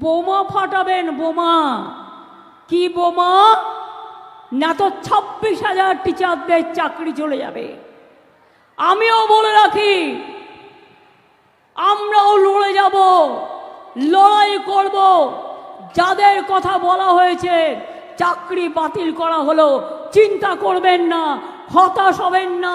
বোমা ফাটাবেন, বোমা। কি বোমা? না তো ছাব্বিশ হাজার টিচারদের চাকরি চলে যাবে। আমিও বলে রাখি, আমরাও লড়ে যাব, লড়াই করব। যাদের কথা বলা হয়েছে, চাকরি বাতিল করা হলো, চিন্তা করবেন না, হতাশ হবেন না।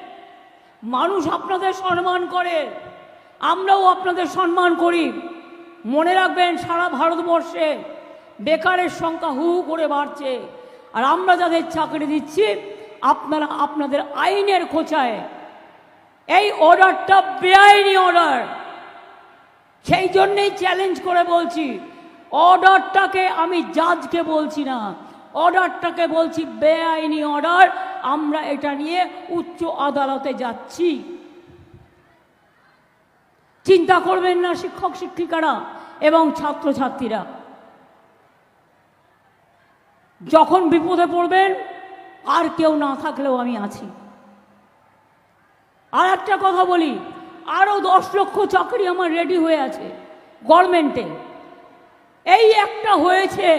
মানুষ আপনাদের সম্মান করে। আমরাও আপনাদের সম্মান করি। মনে রাখবেন, সারা ভারতবর্ষে বেকারের সংখ্যা হু করে বাড়ছে। আর আমরা যাদের চাকরি দিচ্ছি, আপনারা আপনাদের আইনের খোঁচায়। এই অর্ডারটা বেআইনি অর্ডার। সেই জন্যেই চ্যালেঞ্জ করে বলছি, অর্ডারটাকে আমি জাজকে বলছি না। অর্ডারটাকে বলছি বেআইনি অর্ডার। আমরা এটা নিয়ে উচ্চ আদালতে যাচ্ছি। চিন্তা করবেন না, শিক্ষক, শিক্ষিকারা এবং ছাত্রছাত্রীরা। যখন বিপদে পড়বেন, আর কেউ না থাকলেও আমি আছি। আর একটা কথা বলি আরও দশ লক্ষ চাকরি আমার রেডি হয়ে আছে গভর্নমেন্টে। এই একটা হয়েছে,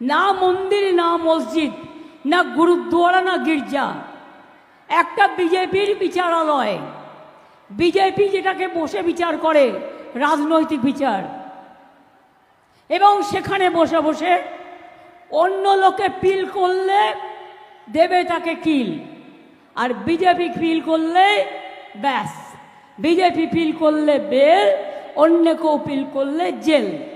না মন্দির, না মসজিদ। না গুরুদ্বারা, না গির্জা। একটা বিজেপির বিচারালয়। বিজেপি যেটাকে বসে বিচার করে, রাজনৈতিক বিচার। এবং সেখানে বসে বসে অন্য লোকে পিল করলে দেবে তাকে কিল। আর বিজেপি ফিল করলে ব্যাস। বিজেপি ফিল করলে বেল, অন্য কেউ ফিল করলে জেল।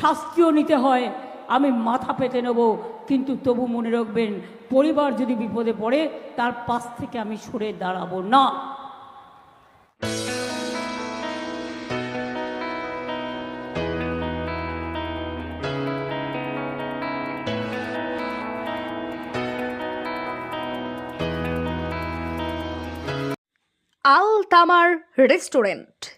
শাস্তিও নিতে হয়। আমি মাথা পেতে নেব, কিন্তু তবু মনে রাখবেন, পরিবার যদি বিপদে পড়ে, তার পাশ থেকে আমি সরে দাঁড়াবো না। আল তামার রেস্টুরেন্ট।